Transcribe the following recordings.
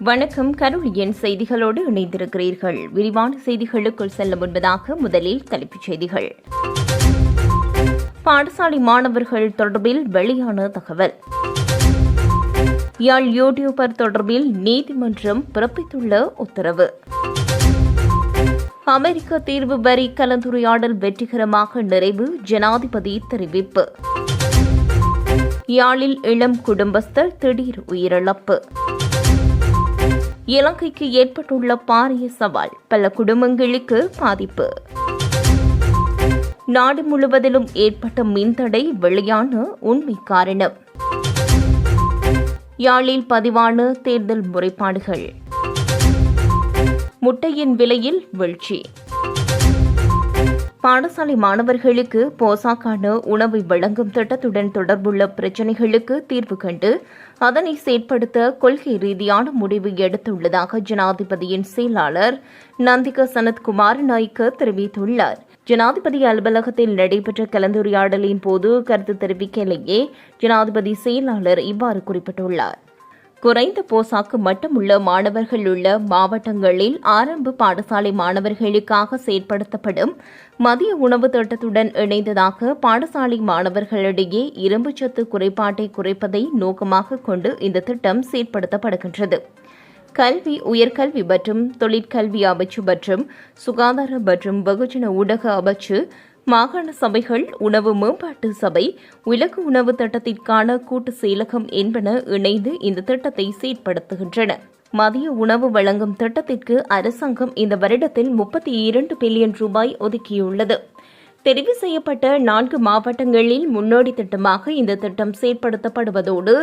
வணக்கம். கருளியன் செய்திகளோடு இணைந்திருக்கிறீர்கள். விரிவான செய்திகளுக்குள் செல்ல முன்பதாக முதலில் தலைப்புச் செய்திகள். பாடசாலை மாணவர்கள் தொடர்பில் வெளியான தகவல். யாழ் யூடியூபர் தொடர்பில் நீதிமன்றம் பிறப்பித்துள்ள உத்தரவு. அமெரிக்க தீர்வு வரி கலந்துரையாடல் வெற்றிகரமாக நிறைவு ஜனாதிபதி தெரிவிப்பு. யாழில் இளம் குடும்பஸ்தர் திடீர் உயிரிழப்பு. இலங்கைக்கு ஏற்பட்டுள்ள பாரிய சவால். பல குடும்பங்களுக்கு பாதிப்பு. நாடு முழுவதிலும் ஏற்பட்ட மின்தடை வெளியான உண்மை காரணம். யாழில் பதிவான தேர்தல் முறைப்பாடுகள். முட்டையின் விலையில் வீழ்ச்சி. பாடசாலை மாணவர்களுக்கு போசாக்கான உணவை வழங்கும் திட்டத்துடன் தொடர்புள்ள பிரச்சினைகளுக்கு தீர்வு கண்டு அதனை செயற்படுத்த கொள்கை ரீதியான முடிவு எடுத்துள்ளதாக ஜனாதிபதியின் செயலாளர் நந்திகா சனத்குமார் நாய்க்கு தெரிவித்துள்ளார். ஜனாதிபதி அலுவலகத்தில் நடைபெற்ற கலந்துரையாடலின் போது கருத்து தெரிவிக்கையிலேயே ஜனாதிபதி செயலாளர் இவ்வாறு குறிப்பிட்டுள்ளார். குறைந்த போசாக்கு மட்டுமுள்ள மாணவர்கள் உள்ள மாவட்டங்களில் ஆரம்ப பாடசாலை மாணவர்களுக்காக செயற்படுத்தப்படும் மதிய உணவு திட்டத்துடன் இணைந்ததாக பாடசாலை மாணவர்களிடையே இரும்புச்சத்து குறைபாட்டை குறைப்பதை நோக்கமாக கொண்டு இந்த திட்டம் செயற்படுத்தப்படுகின்றது. கல்வி உயர்கல்வி மற்றும் தொழிற்கல்வி அமைச்சு மற்றும் சுகாதார மற்றும் வெகுஜன ஊடக அமைச்சு மாகாண சபைகள் உணவு மேம்பாட்டு சபை உலக உணவு திட்டத்திற்கான கூட்டு செயலகம் என்பன இணைந்து இந்த திட்டத்தை செயற்படுத்துகின்றன. மதிய உணவு வழங்கும் திட்டத்திற்கு அரசாங்கம் இந்த வருடத்தில் முப்பத்தி இரண்டு பில்லியன் ரூபாய் ஒதுக்கியுள்ளது. தெரிவு செய்யப்பட்ட நான்கு மாவட்டங்களில் முன்னோடி திட்டமாக இந்த திட்டம் செயற்படுத்தப்படுவதோடு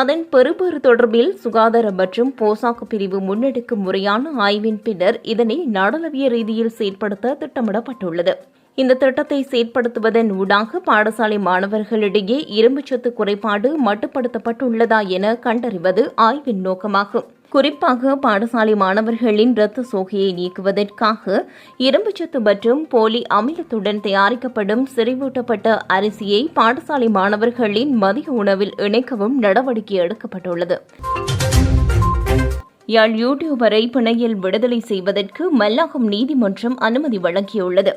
அதன் பெறுபேறு தொடர்பில் சுகாதார மற்றும் போசாக்கு பிரிவு முன்னெடுக்கும் முறையான ஆய்வின் பின்னர் இதனை நாடளவிய ரீதியில் செயற்படுத்த திட்டமிடப்பட்டுள்ளது. இந்த திட்டத்தை செயற்படுத்துவதன் ஊடாக பாடசாலை மாணவர்களிடையே இரும்புச்சத்து குறைபாடு மட்டுப்படுத்தப்பட்டுள்ளதா என கண்டறிவது ஆய்வின் நோக்கமாகும். குறிப்பாக பாடசாலை மாணவர்களின் இரத்த சோகையை நீக்குவதற்காக இரும்புச்சத்து மற்றும் போலி அமிலத்துடன் தயாரிக்கப்படும் செறிவூட்டப்பட்ட அரிசியை பாடசாலை மாணவர்களின் மதிய உணவில் இணைக்கவும் நடவடிக்கை எடுக்கப்பட்டுள்ளது. யாழ் யூடியூபரை பிணையில் விடுதலை செய்வதற்கு மல்லாகம் நீதிமன்றம் அனுமதி வழங்கியுள்ளது.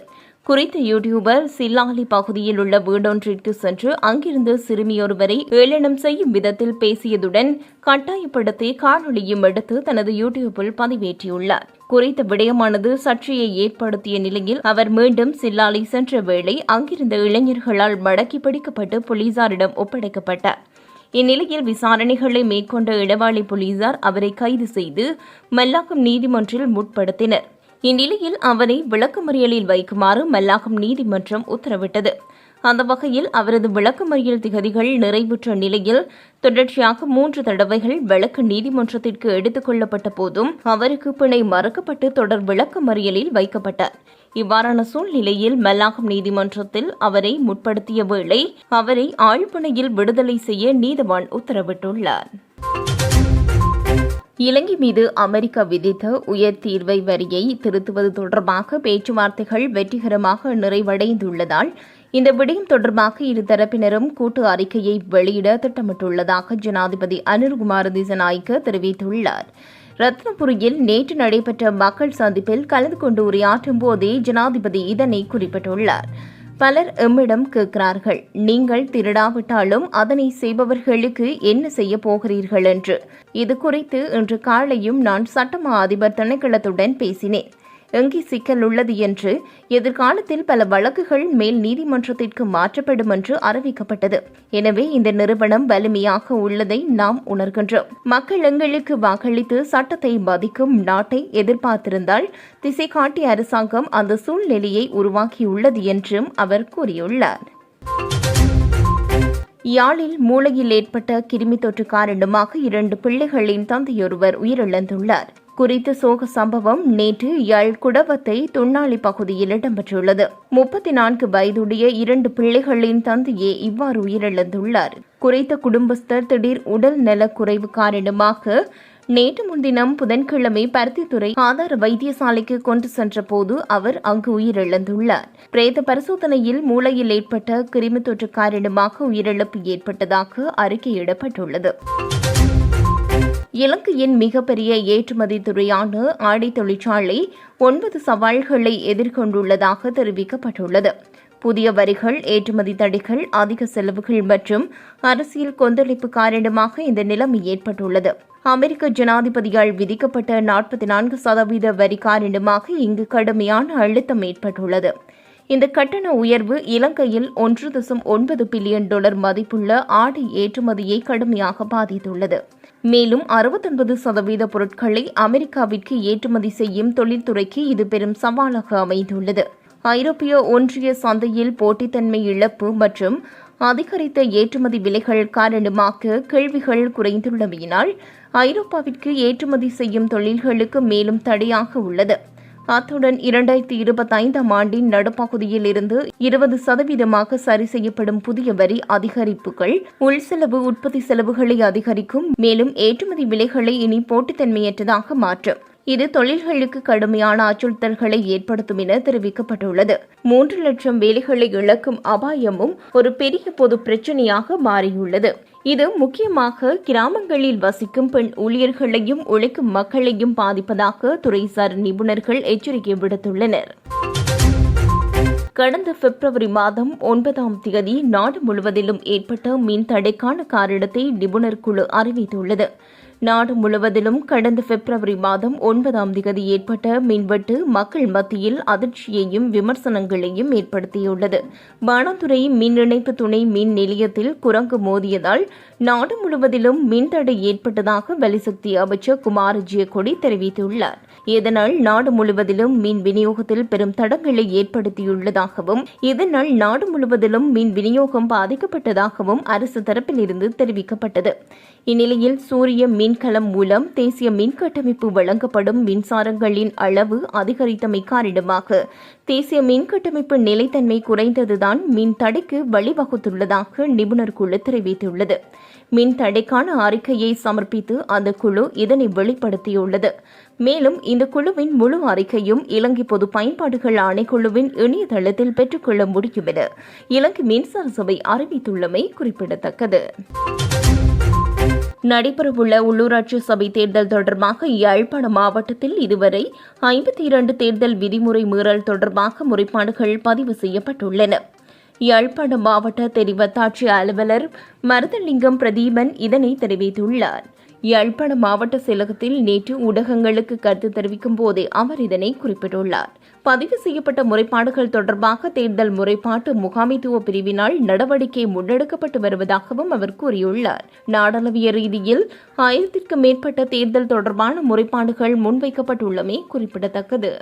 குறித்த யூடியூபர் சில்லாலி பகுதியில் உள்ள வீடொன்றிற்கு சென்று அங்கிருந்து சிறுமியொருவரை ஏளனம் செய்யும் விதத்தில் பேசியதுடன் கட்டாயப்படுத்தி காணொலியும் எடுத்து தனது யூடியூப்பில் பதிவேற்றியுள்ளார். குறித்த விடயமானது சர்ச்சையை ஏற்படுத்திய நிலையில் அவர் மீண்டும் சில்லாலை சென்ற வேளை அங்கிருந்த இளைஞர்களால் மடக்கி பிடிக்கப்பட்டு போலீசாரிடம் ஒப்படைக்கப்பட்டார். இந்நிலையில் விசாரணைகளை மேற்கொண்ட இடவாளி போலீசார் அவரை கைது செய்து மல்லாக்கம் நீதிமன்றில் முற்படுத்தினர். இந்நிலையில் அவரை விளக்கமறியலில் வைக்குமாறு மல்லாகம் நீதிமன்றம் உத்தரவிட்டது. அந்த வகையில் அவரது விளக்கமறியல் திகதிகள் நிறைவுற்ற நிலையில் தொடர்ச்சியாக மூன்று தடவைகள் வழக்கு நீதிமன்றத்திற்கு எடுத்துக் கொள்ளப்பட்ட போதும் அவருக்கு பிணை மறுக்கப்பட்டு தொடர் விளக்கமறியலில் வைக்கப்பட்டார். இவ்வாறான சூழ்நிலையில் மல்லாகம் நீதிமன்றத்தில் அவரை முற்படுத்திய வேளை அவரை ஆழ்பணையில் விடுதலை செய்ய நீதவான் உத்தரவிட்டுள்ளார். இலங்கை மீது அமெரிக்கா விதித்த உயர் தீர்வை வரியை திருத்துவது தொடர்பாக பேச்சுவார்த்தைகள் வெற்றிகரமாக நிறைவடைந்துள்ளதால் இந்த விடயம் தொடர்பாக இருதரப்பினரும் கூட்டு அறிக்கையை வெளியிட திட்டமிட்டுள்ளதாக ஜனாதிபதி அனில்குமார் திசநாய்க்கு தெரிவித்துள்ளார். ரத்னபுரியில் நேற்று நடைபெற்ற மக்கள் சந்திப்பில் கலந்து கொண்டு உரையாற்றும் போதே ஜனாதிபதி இதனை குறிப்பிட்டுள்ளார். பலர் எம்மிடம் கேட்கிறார்கள். நீங்கள் திருடாவிட்டாலும் அதனை செய்பவர்களுக்கு என்ன செய்ய போகிறீர்கள் என்று. இது குறித்து இன்று காலையும் நான் சட்டமா அதிபர் திணைக்களத்துடன் பேசினேன். எங்கே சிக்கல் உள்ளது என்று எதிர்காலத்தில் பல வழக்குகள் மேல் நீதிமன்றத்திற்கு மாற்றப்படும் என்று அறிவிக்கப்பட்டது. எனவே இந்த நிறுவனம் வலிமையாக உள்ளதை நாம் உணர்கின்றோம். மக்கள் எங்களுக்கு வாக்களித்து சட்டத்தை பாதிக்கும் நாட்டை எதிர்பார்த்திருந்தால் திசை காட்டி அரசாங்கம் அந்த சூழ்நிலையை உருவாக்கியுள்ளது என்றும் அவர் கூறியுள்ளார். யாழில் மூளையில் ஏற்பட்ட கிருமி தொற்று காரணமாக இரண்டு பிள்ளைகளின் தந்தையொருவர் உயிரிழந்துள்ளார். குறித்த சோக சம்பவம் நேற்று யாழ் குடவத்தை துண்ணாளி பகுதியில் இடம்பெற்றுள்ளது. முப்பத்தி நான்கு வயதுடைய இரண்டு பிள்ளைகளின் தந்தையே இவ்வாறு உயிரிழந்துள்ளார். குறித்த குடும்பஸ்தர் திடீர் உடல் நலக்குறைவு காரணமாக நேற்று முன்தினம் புதன்கிழமை பருத்தித்துறை ஆதார வைத்தியசாலைக்கு கொண்டு சென்றபோது அவர் அங்கு உயிரிழந்துள்ளார். பிரேத பரிசோதனையில் மூளையில் ஏற்பட்ட கிருமி தொற்று காரணமாக உயிரிழப்பு ஏற்பட்டதாக அறிக்கையிடப்பட்டுள்ளது. இலங்கையின் மிகப்பெரிய ஏற்றுமதி துறையான ஆடை தொழிற்சாலை ஒன்பது சவால்களை எதிர்கொண்டுள்ளதாக தெரிவிக்கப்பட்டுள்ளது. புதிய வரிகள் ஏற்றுமதி தடைகள் அதிக செலவுகள் மற்றும் அரசியல் கொந்தளிப்பு காரணமாக இந்த நிலைமை ஏற்பட்டுள்ளது. அமெரிக்க ஜனாதிபதியால் விதிக்கப்பட்ட நாற்பத்தி நான்கு சதவீத வரி காரணமாக இங்கு கடுமையான அழுத்தம் ஏற்பட்டுள்ளது. இந்த கட்டண உயர்வு இலங்கையில் ஒன்று தசம் ஒன்பது பில்லியன் டாலர் மதிப்புள்ள ஆடை ஏற்றுமதியை கடுமையாக பாதித்துள்ளது. மேலும் அறுபத்தொன்பது சதவீத பொருட்களை அமெரிக்காவிற்கு ஏற்றுமதி செய்யும் தொழில்துறைக்கு இது பெரும் சவாலாக அமைந்துள்ளது. ஐரோப்பிய ஒன்றிய சந்தையில் போட்டித்தன்மை இழப்பு மற்றும் அதிகரித்த ஏற்றுமதி விலைகள் காரணமாக கேள்விகள் குறைந்துள்ளமையினால் ஐரோப்பாவிற்கு ஏற்றுமதி செய்யும் தொழில்களுக்கு மேலும் தடையாக உள்ளது. அத்துடன் இரண்டாயிரத்தி இருபத்தைந்தாம் ஆண்டின் நடுப்பகுதியில் இருந்து இருபது சதவீதமாக சரி செய்யப்படும் புதிய வரி அதிகரிப்புகள் உள் செலவு உற்பத்தி செலவுகளை அதிகரிக்கும் மேலும் ஏற்றுமதி விலைகளை இனி போட்டித்தன்மையற்றதாக மாற்றும். இது தொழில்களுக்கு கடுமையான அச்சுறுத்தல்களை ஏற்படுத்தும் என தெரிவிக்கப்பட்டுள்ளது. மூன்று லட்சம் வேலைகளை இழக்கும் அபாயமும் ஒரு பெரிய பொது பிரச்சனையாக மாறியுள்ளது. இது முக்கியமாக கிராமங்களில் வசிக்கும் பெண் ஊழியர்களையும் உழைக்கும் மக்களையும் பாதிப்பதாக துறைசார் நிபுணர்கள் எச்சரிக்கை விடுத்துள்ளனர். கடந்த பிப்ரவரி மாதம் ஒன்பதாம் தேதி நாடு முழுவதிலும் ஏற்பட்ட மின் தடைக்கான காரணத்தை நிபுணர் குழு அறிவித்துள்ளது. நாடு முழுவதிலும் கடந்த பிப்ரவரி மாதம் ஒன்பதாம் தேதி ஏற்பட்ட மின்வெட்டு மக்கள் மத்தியில் அதிர்ச்சியையும் விமர்சனங்களையும் ஏற்படுத்தியுள்ளது. வனத்துறை மின் இணைப்பு துணை மின் நிலையத்தில் குரங்கு மோதியதால் நாடு முழுவதிலும் மின்தடை ஏற்பட்டதாக வலிசக்தி அமைச்சர் குமார் ஜெயக்கொடி தெரிவித்துள்ளார். இதனால் நாடு முழுவதிலும் மின் விநியோகத்தில் பெரும் தடங்களை ஏற்படுத்தியுள்ளதாகவும் இதனால் நாடு முழுவதிலும் மின் விநியோகம் பாதிக்கப்பட்டதாகவும் அரசு தரப்பிலிருந்து தெரிவிக்கப்பட்டது. இந்நிலையில் சூரிய மின்கலம் மூலம் தேசிய மின் கட்டமைப்பு வழங்கப்படும் மின்சாரங்களின் அளவு அதிகரித்தமை காரணமாக தேசிய மின் கட்டமைப்பு நிலைத்தன்மை குறைந்ததுதான் மின் தடைக்கு வழிவகுத்துள்ளதாக நிபுணர் குழு தெரிவித்துள்ளது. மின் தடைக்கான அறிக்கையை சமர்ப்பித்து அந்த குழு இதனை வெளிப்படுத்தியுள்ளது. மேலும் இந்த குழுவின் முழு அறிக்கையும் இலங்கை பொது பயன்பாடுகள் ஆணைக்குழுவின் இணையதளத்தில் பெற்றுக்கொள்ள முடியும் என இலங்கை மின்சார சபை அறிவித்துள்ளமை குறிப்பிடத்தக்கது. நடைபெறவுள்ள உள்ளூராட்சி சபை தேர்தல் தொடர்பாக யாழ்ப்பாண மாவட்டத்தில் இதுவரை ஐம்பத்தி இரண்டு தேர்தல் விதிமுறை மீறல் தொடர்பாக முறைப்பாடுகள் பதிவு செய்யப்பட்டுள்ளன. யாழ்ப்பாணம் மாவட்ட தெரிவத்தாட்சி அலுவலர் மருதலிங்கம் பிரதீபன் இதனை தெரிவித்துள்ளார். யாழ்ப்பாண மாவட்ட செயலகத்தில் நேற்று ஊடகங்களுக்கு கருத்து தெரிவிக்கும் போதே அவர் இதனை குறிப்பிட்டுள்ளார். பதிவு செய்யப்பட்ட முறைப்பாடுகள் தொடர்பாக தேர்தல் முறைப்பாட்டு முகாமைத்துவ பிரிவினால் நடவடிக்கை முன்னெடுக்கப்பட்டு வருவதாகவும் அவர் கூறியுள்ளார். நாடளவிய ரீதியில் ஆயிரத்திற்கு மேற்பட்ட தேர்தல் தொடர்பான முறைப்பாடுகள் முன்வைக்கப்பட்டுள்ளமை குறிப்பிடத்தக்கது.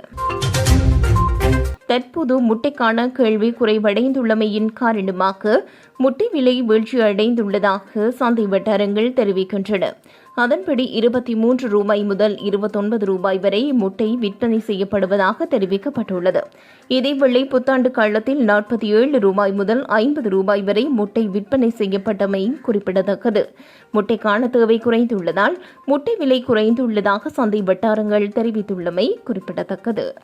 தற்போது முட்டைக்கான கேள்வி குறைவடைந்துள்ளமையின் காரணமாக முட்டை விலை வீழ்ச்சியடைந்துள்ளதாக சந்தை வட்டாரங்கள் தெரிவிக்கின்றன. அதன்படி இருபத்தி மூன்று ரூபாய் முதல் இருபத்தொன்பது ரூபாய் வரை முட்டை விற்பனை செய்யப்படுவதாக தெரிவிக்கப்பட்டுள்ளது. இதேவேளை புத்தாண்டு காலத்தில் நாற்பத்தி ஏழு ரூபாய் முதல் ஐம்பது ரூபாய் வரை முட்டை விற்பனை செய்யப்பட்டமை குறிப்பிடத்தக்கது. முட்டைக்கான தேவை குறைந்துள்ளதால் முட்டை விலை குறைந்துள்ளதாக சந்தை வட்டாரங்கள் தெரிவித்துள்ளமை குறிப்பிடத்தக்கது.